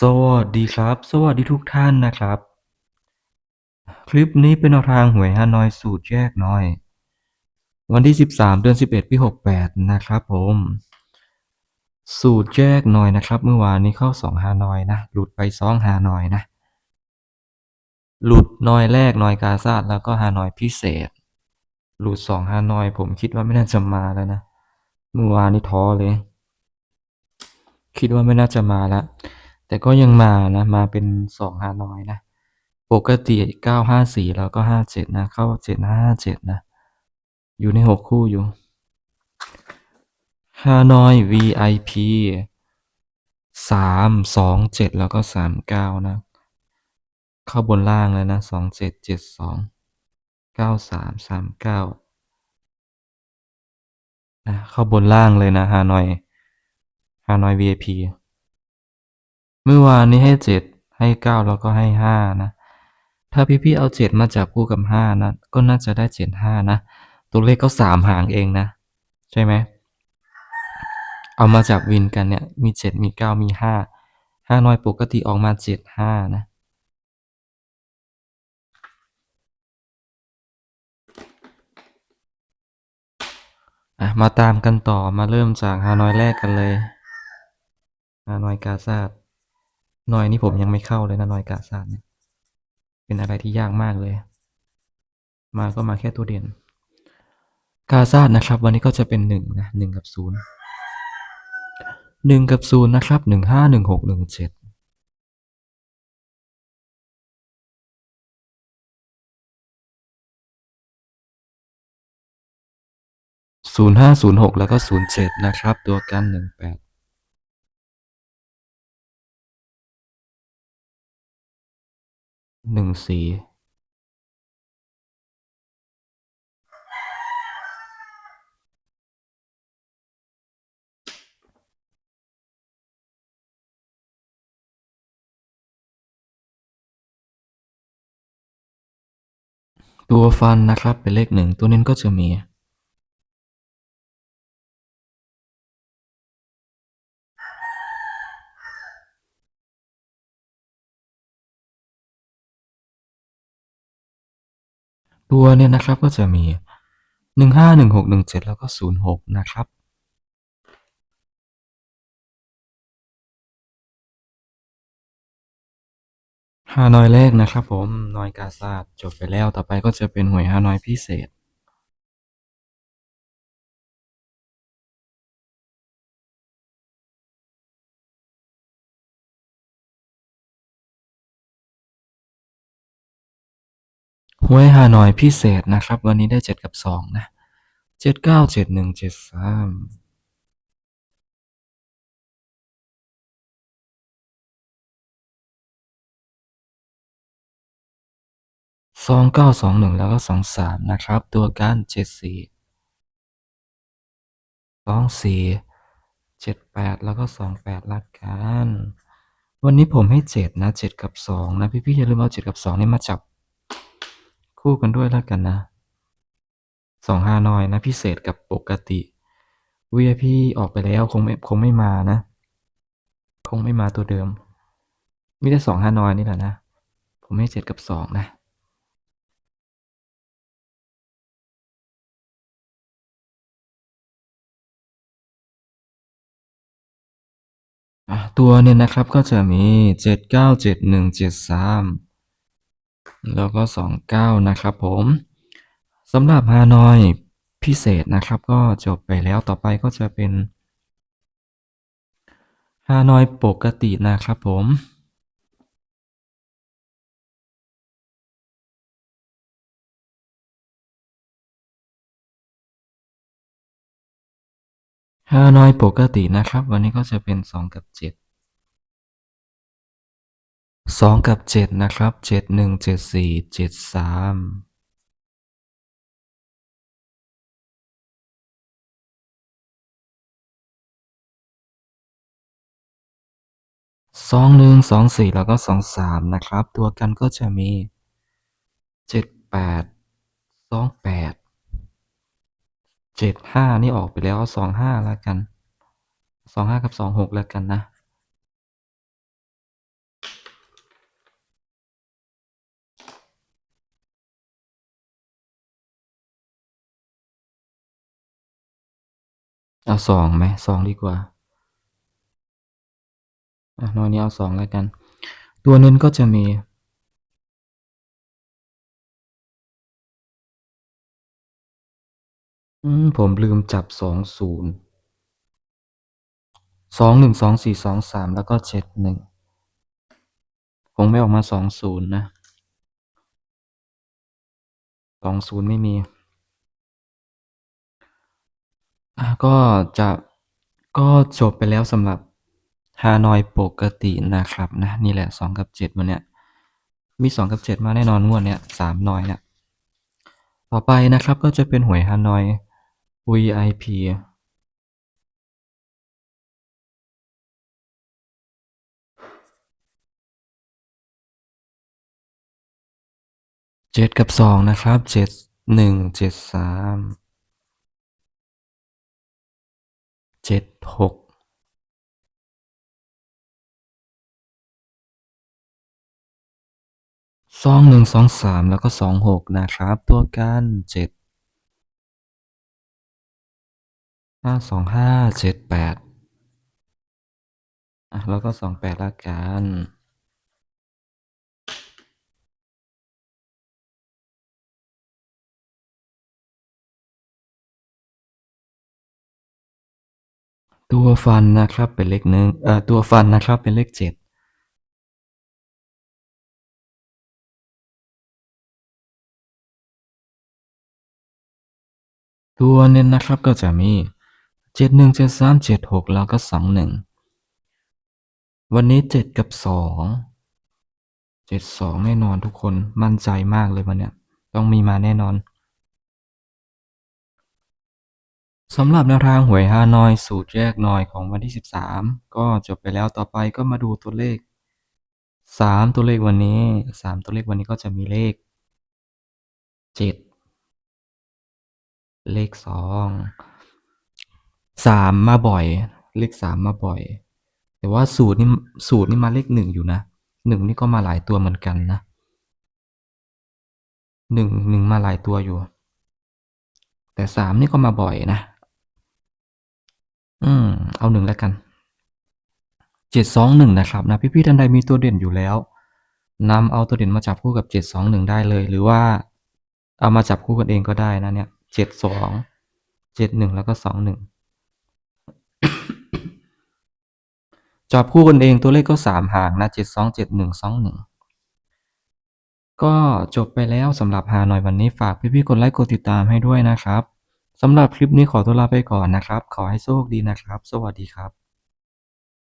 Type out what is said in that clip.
สวัสดีครับ สวัสดีทุกท่านนะครับ คลิปนี้เป็นแนวทางหวยฮานอยสูตรแยกน้อย วันที่ 13 เดือน 11 ปี 68 นะครับผม สูตรแยกน้อยนะครับ เมื่อวานนี้เข้า 2 ฮานอยนะ หลุดไป2ฮานอยนะ หลุดน้อยแรกน้อยกาซาดแล้วก็ฮานอยพิเศษ หลุด 2 ฮานอย ผมคิดว่าไม่น่าจะมาแล้วนะ เมื่อวานนี้ท้อเลย คิดว่าไม่น่าจะมาแล้ว แต่ก็ยังมานะ มาเป็นสองห้าน้อยนะ ปกติเก้าห้าสี่แล้วก็ห้าเจ็ดนะ เข้าเจ็ดห้าเจ็ดนะ อยู่ในหกคู่อยู่ฮานอย VIP สามสองเจ็ดแล้วก็สามเก้านะ เข้าบนล่างแล้วนะสองเจ็ดเจ็ดสองเก้าสามสามเก้านะเข้าบนล่างเลยนะฮานอยฮานอย VIP เมื่อวานนี้ให้7ให้9แล้วก็ให้5นะ ถ้าพี่ๆเอา7มาจับคู่กับ5นะ ก็น่าจะได้75นะ ตัวเลขก็3หางเองนะ ใช่ไหม เอามาจับวินกันเนี่ย มี7มี9มี5ฮาห้าน้อยปกติออกมา75นะอะมาตามกันต่อมาเริ่มจากฮานอยแรกกันเลย ฮานอยกาซาด นอยนี่ผมยังไม่เข้าเลยนะนอยกาซาดเนี่ย เป็นอะไรที่ยากมากเลย มาก็มาแค่ตัวเด่น กาซาดนะครับ วันนี้ก็จะเป็นหนึ่งนะหนึ่งกับศูนย์หนึ่งกับศูนย์นะครับหนึ่งห้าหนึ่งหกหนึ่งเจ็ดศูนย์ห้าศูนย์หกแล้วก็ศูนย์เจ็ดนะครับ ตัวกันึ่งแปด หนึ่งสี่ตัวฟันนะครับเป็นเลขหนึ่งตัวเน้นก็จะมี ตัวเนี่ยนะครับก็จะมีหนึ่งห้าหนึ่งหกหนึ่งเจ็ดแล้วก็ศูนย์หกนะครับ ฮานอยแรกนะครับผม นอยกาซาดจบไปแล้วต่อไปก็จะเป็นหวยฮานอยพิเศษ หวยฮานอยพิเศษนะครับ วันนี้ได้เจ็ดกับสองนะเจ็ดเก้าเจ็ดหนึ่งเจ็ดสามสองเก้าสองหนึ่งแล้วก็สองสามนะครับ ตัวกันเจ็ดสี่สองสี่เจ็ดแปดแล้วก็สองแปดละกัน วันนี้ผมให้เจ็ดนะเจ็ดกับสองนะพี่ๆอย่าลืมเอาเจ็ดกับสองนี่มาจับ คู่กันด้วยแล้วกันนะสองห้านอยนะพิเศษกับปกติวีพี่ออกไปแล้วคงไม่คงไม่มานะ คงไม่มาตัวเดิมมีแต่สองห้านอยนี่แหละนะ ผมให้เจ็ดกับสองนะตัวเนี่ยนะครับก็จะมี 7 9 7 1 7 3 แล้วก็สองเก้านะครับผมสำหรับฮานอยพิเศษนะครับก็จบไปแล้วต่อไปก็จะเป็นฮานอยปกตินะครับผม ฮานอยปกตินะครับ วันนี้ก็จะเป็นสองกับเจ็ด สองกับเจ็ดนะครับเจ็ดหนึ่งเจ็ดสี่เจ็ดสามสองหนึ่งสองสี่แล้วก็สองสามนะครับ ตัวกันก็จะมีเจ็ดแปดสองแปดเจ็ดห้านี่ออกไปแล้วสองห้าแล้วกันสองห้ากับสองหกแล้วกันนะ เอาสองไหมสองดีกว่าอะนอยนี้เอาสองแล้วกัน ตัวเน้นก็จะมีอผมลืมจับสองศูนย์สองหนึ่งสองสี่สองสามแล้วก็เจ็ดหนึ่งคงไม่ออกมาสองศูนย์นะสองศูนย์ไม่มี ก็จะ ก็จบไปแล้วสำหรับฮานอยปกตินะครับนะ นี่แหละ 2 กับ 7 วันเนี้ย มี 2 กับ 7 มาแน่นอนงวดเนี้ย 3 นอยเนี่ยต่อไปนะครับก็จะเป็นหวยฮานอย VIP ดกับสองนะครับเจ็ดหนึ่งเจ็ดสาม เจ็ดหกสองหนึ่งสองสามแล้วก็สองหกนะครับ ตัวกันเจ็ดห้าสองห้าเจ็ดแปดอะแล้วก็สองแปดละกัน ตัวฟันนะครับเป็นเลขหนึ่งเอ่อตัวฟันนะครับเป็นเลขเจ็ดตัวเน้นนะครับก็จะมีเจ็ดหนึ่งเจ็ดสามเจ็ดหกแล้วก็สองหนึ่งวันนี้เจ็ดกับสองเจ็ดสองแน่นอนทุกคนมั่นใจมากเลยวันเนี้ยต้องมีมาแน่นอน สำหรับแนวทางหวยฮานอยสูตรแยกนอยของวันที่สิบสามก็จบไปแล้วต่อไปก็มาดูตัวเลขสามตัวเลขวันนี้สามตัวเลขวันนี้ก็จะมีเลขเจ็ดเลขสองสามมาบ่อย เลขสามมาบ่อย แต่ว่าสูตรนี่สูตรนี่มาเลขหนึ่งอยู่นะหนึ่งนี่ก็มาหลายตัวเหมือนกันนะหนึ่งหนึ่งมาหลายตัวอยู่ แต่สามนี่ก็มาบ่อยนะ อืม เอาหนึ่งแล้วกันเจ็ดสองหนึ่งนะครับนะพี่ๆท่านใดมีตัวเด่นอยู่แล้วนำเอาตัวเด่นมาจับคู่กับเจ็ดสองหนึ่งได้เลย หรือว่าเอามาจับคู่กันเองก็ได้นะเนี่ยเจ็ดสองเจ็ดหนึ่งแล้วก็สองหนึ่งจับคู่กันเองตัวเลขก็สามหางนะเจ็ดสองเจ็ดหนึ่งสองหนึ่งก็จบไปแล้วสำหรับฮานอยวันนี้ฝากพี่ๆกดไลค์กดติดตามให้ด้วยนะครับ สำหรับคลิปนี้ขอตัวลาไปก่อนนะครับ ขอให้โชคดีนะครับ สวัสดีครับ